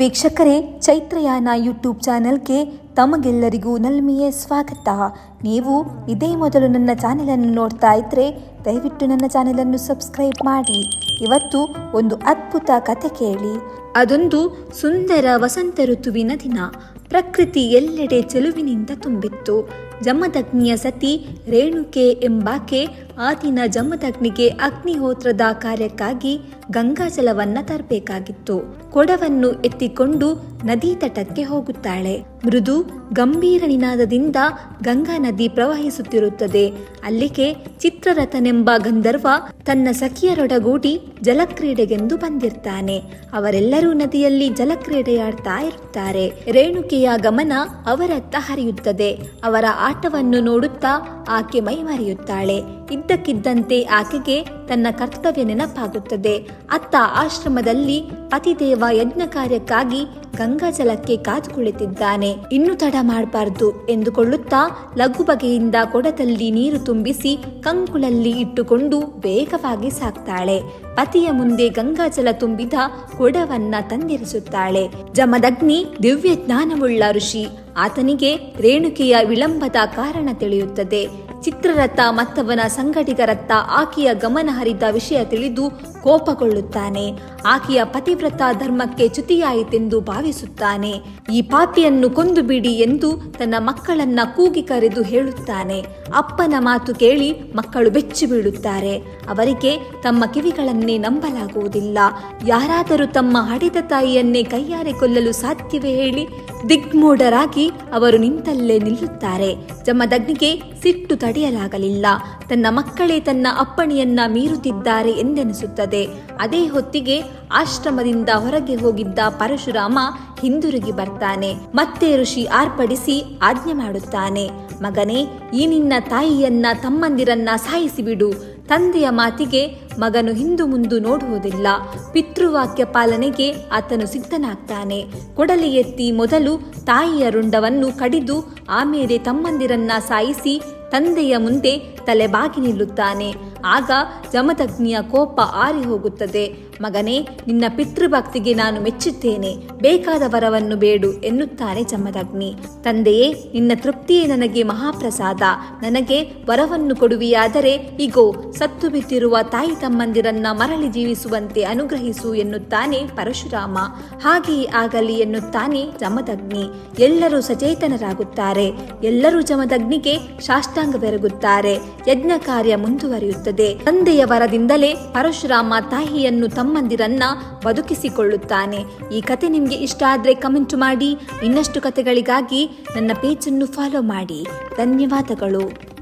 ವೀಕ್ಷಕರೇ, ಚೈತ್ರಯಾನ ಯೂಟ್ಯೂಬ್ ಚಾನೆಲ್ಗೆ ತಮಗೆಲ್ಲರಿಗೂ ನಲ್ಮೆಯ ಸ್ವಾಗತ. ನೀವು ಇದೇ ಮೊದಲು ನನ್ನ ಚಾನೆಲನ್ನು ನೋಡ್ತಾ ಇದ್ದರೆ ದಯವಿಟ್ಟು ನನ್ನ ಚಾನೆಲನ್ನು ಸಬ್ಸ್ಕ್ರೈಬ್ ಮಾಡಿ. ಇವತ್ತು ಒಂದು ಅದ್ಭುತ ಕತೆ ಕೇಳಿ. ಅದೊಂದು ಸುಂದರ ವಸಂತ ಋತುವಿನ ದಿನ. ಪ್ರಕೃತಿ ಎಲ್ಲೆಡೆ ಚೆಲುವಿನಿಂದ ತುಂಬಿತ್ತು. ಜಮದಗ್ನಿಯ ಸತಿ ರೇಣುಕೆ ಎಂಬಾಕೆ ಆ ದಿನ ಜಮದಗ್ನಿಗೆ ಅಗ್ನಿಹೋತ್ರದ ಕಾರ್ಯಕ್ಕಾಗಿ ಗಂಗಾಜಲವನ್ನ ತರಬೇಕಾಗಿತ್ತು. ಕೊಡವನ್ನು ಎತ್ತಿಕೊಂಡು ನದಿ ತಟಕ್ಕೆ ಹೋಗುತ್ತಾಳೆ. ಮೃದು ಗಂಭೀರ ನಿನಾದದಿಂದ ಗಂಗಾ ನದಿ ಪ್ರವಹಿಸುತ್ತಿರುತ್ತದೆ. ಅಲ್ಲಿಗೆ ಚಿತ್ರರಥನೆಂಬ ಗಂಧರ್ವ ತನ್ನ ಸಖಿಯರೊಡಗೂಡಿ ಜಲಕ್ರೀಡೆಗೆಂದು ಬಂದಿರ್ತಾನೆ. ಅವರೆಲ್ಲರೂ ನದಿಯಲ್ಲಿ ಜಲಕ್ರೀಡೆಯಾಡ್ತಾ ಇರುತ್ತಾರೆ. ರೇಣುಕೆಯ ಗಮನ ಅವರತ್ತ ಹರಿಯುತ್ತದೆ. ಅವರ ಆಟವನ್ನು ನೋಡುತ್ತಾ ಆಕೆ ಮೈಮರೆಯುತ್ತಾಳೆ. ಇದ್ದಕ್ಕಿದ್ದಂತೆ ಆಕೆಗೆ ತನ್ನ ಕರ್ತವ್ಯ ನೆನಪಾಗುತ್ತದೆ. ಅತ್ತ ಆಶ್ರಮದಲ್ಲಿ ಪತಿದೇವ ಯಜ್ಞ ಕಾರ್ಯಕ್ಕಾಗಿ ಗಂಗಾಜಲಕ್ಕೆ ಕಾದು ಕುಳಿತಿದ್ದಾನೆ ಇನ್ನು ತಡ ಮಾಡಬಾರ್ದು ಎಂದುಕೊಳ್ಳುತ್ತಾ ಲಘು ಬಗೆಯಿಂದ ಕೊಡದಲ್ಲಿ ನೀರು ತುಂಬಿಸಿ ಕಂಕುಳಲ್ಲಿ ಇಟ್ಟುಕೊಂಡು ವೇಗವಾಗಿ ಸಾಕ್ತಾಳೆ. ಪತಿಯ ಮುಂದೆ ಗಂಗಾಜಲ ತುಂಬಿದ ಕೊಡವನ್ನ ತಂದಿರಿಸುತ್ತಾಳೆ. ಜಮದಗ್ನಿ ದಿವ್ಯ ಜ್ಞಾನವುಳ್ಳ ಋಷಿ. ಆತನಿಗೆ ರೇಣುಕೆಯ ವಿಳಂಬದ ಕಾರಣ ತಿಳಿಯುತ್ತದೆ. ಚಿತ್ರರಥ ಮತ್ತವನ ಸಂಘಟಿಗರತ್ತ ಆಕೆಯ ಗಮನ ಹರಿದ ವಿಷಯ ತಿಳಿದು ಕೋಪಗೊಳ್ಳುತ್ತಾನೆ. ಆಕೆಯ ಪತಿವ್ರತ ಧರ್ಮಕ್ಕೆ ಚ್ಯುತಿಯಾಯಿತೆಂದು ಭಾವಿಸುತ್ತಾನೆ. ಈ ಪಾಪಿಯನ್ನು ಕೊಂದು ಬಿಡಿ ಎಂದು ತನ್ನ ಮಕ್ಕಳನ್ನ ಕೂಗಿ ಕರೆದು ಹೇಳುತ್ತಾನೆ. ಅಪ್ಪನ ಮಾತು ಕೇಳಿ ಮಕ್ಕಳು ಬೆಚ್ಚಿ ಬೀಳುತ್ತಾರೆ. ಅವರಿಗೆ ತಮ್ಮ ಕಿವಿಗಳನ್ನೇ ನಂಬಲಾಗುವುದಿಲ್ಲ. ಯಾರಾದರೂ ತಮ್ಮ ಹಡಿದ ತಾಯಿಯನ್ನೇ ಕೈಯಾರೆ ಕೊಲ್ಲಲು ಸಾಧ್ಯವೇ ಹೇಳಿ ದಿಗ್ಮೂಢರಾಗಿ ಅವರು ನಿಂತಲ್ಲೇ ನಿಲ್ಲುತ್ತಾರೆ. ಜಮದಗ್ನಿಗೆ ಸಿಟ್ಟು ತಡೆಯಲಾಗಲಿಲ್ಲ. ತನ್ನ ಮಕ್ಕಳೇ ತನ್ನ ಅಪ್ಪಣೆಯನ್ನ ಮೀರುತ್ತಿದ್ದಾರೆ ಎಂದೆನಿಸುತ್ತದೆ. ಅದೇ ಹೊತ್ತಿಗೆ ಆಶ್ರಮದಿಂದ ಹೊರಗೆ ಹೋಗಿದ್ದ ಪರಶುರಾಮ ಹಿಂದಿರುಗಿ ಬರ್ತಾನೆ. ಮತ್ತೆ ಋಷಿ ಆರ್ಪಡಿಸಿ ಆಜ್ಞೆ ಮಾಡುತ್ತಾನೆ. ಮಗನೇ, ಈ ನಿನ್ನ ತಾಯಿಯನ್ನ ತಮ್ಮಂದಿರನ್ನ ಸಾಯಿಸಿಬಿಡು. ತಂದೆಯ ಮಾತಿಗೆ ಮಗನು ಹಿಂದು ಮುಂದು ನೋಡುವುದಿಲ್ಲ. ಪಿತೃವಾಕ್ಯ ಪಾಲನೆಗೆ ಆತನು ಸಿದ್ಧನಾಗ್ತಾನೆ. ಕೊಡಲಿ ಎತ್ತಿ ಮೊದಲು ತಾಯಿಯ ರುಂಡವನ್ನು ಕಡಿದು ಆಮೇಲೆ ತಮ್ಮಂದಿರನ್ನ ಸಾಯಿಸಿ ತಂದೆಯ ಮುಂದೆ ತಲೆಬಾಗಿ ನಿಲ್ಲುತ್ತಾನೆ. ಆಗ ಜಮದಗ್ನಿಯ ಕೋಪ ಆರಿ ಹೋಗುತ್ತದೆ. ಮಗನೇ, ನಿನ್ನ ಪಿತೃಭಕ್ತಿಗೆ ನಾನು ಮೆಚ್ಚುತ್ತೇನೆ ಬೇಕಾದ ವರವನ್ನು ಬೇಡು ಎನ್ನುತ್ತಾರೆ ಜಮದಗ್ನಿ ತಂದೆಯೇ, ನಿನ್ನ ತೃಪ್ತಿಯೇ ನನಗೆ ಮಹಾಪ್ರಸಾದ. ನನಗೆ ವರವನ್ನು ಕೊಡುವಿಯಾದರೆ ಇಗೋ, ಸತ್ತು ಬಿದ್ದಿರುವ ತಾಯಿ ತಮ್ಮಂದಿರನ್ನ ಮರಳಿ ಜೀವಿಸುವಂತೆ ಅನುಗ್ರಹಿಸು ಎನ್ನುತ್ತಾನೆ ಪರಶುರಾಮ. ಹಾಗೆಯೇ ಆಗಲಿ ಎನ್ನುತ್ತಾನೆ ಜಮದಗ್ನಿ ಎಲ್ಲರೂ ಸಚೇತನರಾಗುತ್ತಾರೆ. ಎಲ್ಲರೂ ಜಮದಗ್ನಿಗೆ ಸಾಷ್ಟಾಂಗ ಬೆರಗುತ್ತಾರೆ ಯಜ್ಞ ಕಾರ್ಯ ಮುಂದುವರಿಯುತ್ತದೆ. ತಂದೆಯ ವರದಿಂದಲೇ ಪರಶುರಾಮ ತಾಯಿಯನ್ನು ತಮ್ಮಂದಿರನ್ನ ಬದುಕಿಸಿಕೊಳ್ಳುತ್ತಾನೆ. ಈ ಕತೆ ನಿಮಗೆ ಇಷ್ಟ ಆದ್ರೆ ಕಮೆಂಟ್ ಮಾಡಿ. ಇನ್ನಷ್ಟು ಕತೆಗಳಿಗಾಗಿ ನನ್ನ ಪೇಜನ್ನು ಫಾಲೋ ಮಾಡಿ. ಧನ್ಯವಾದಗಳು.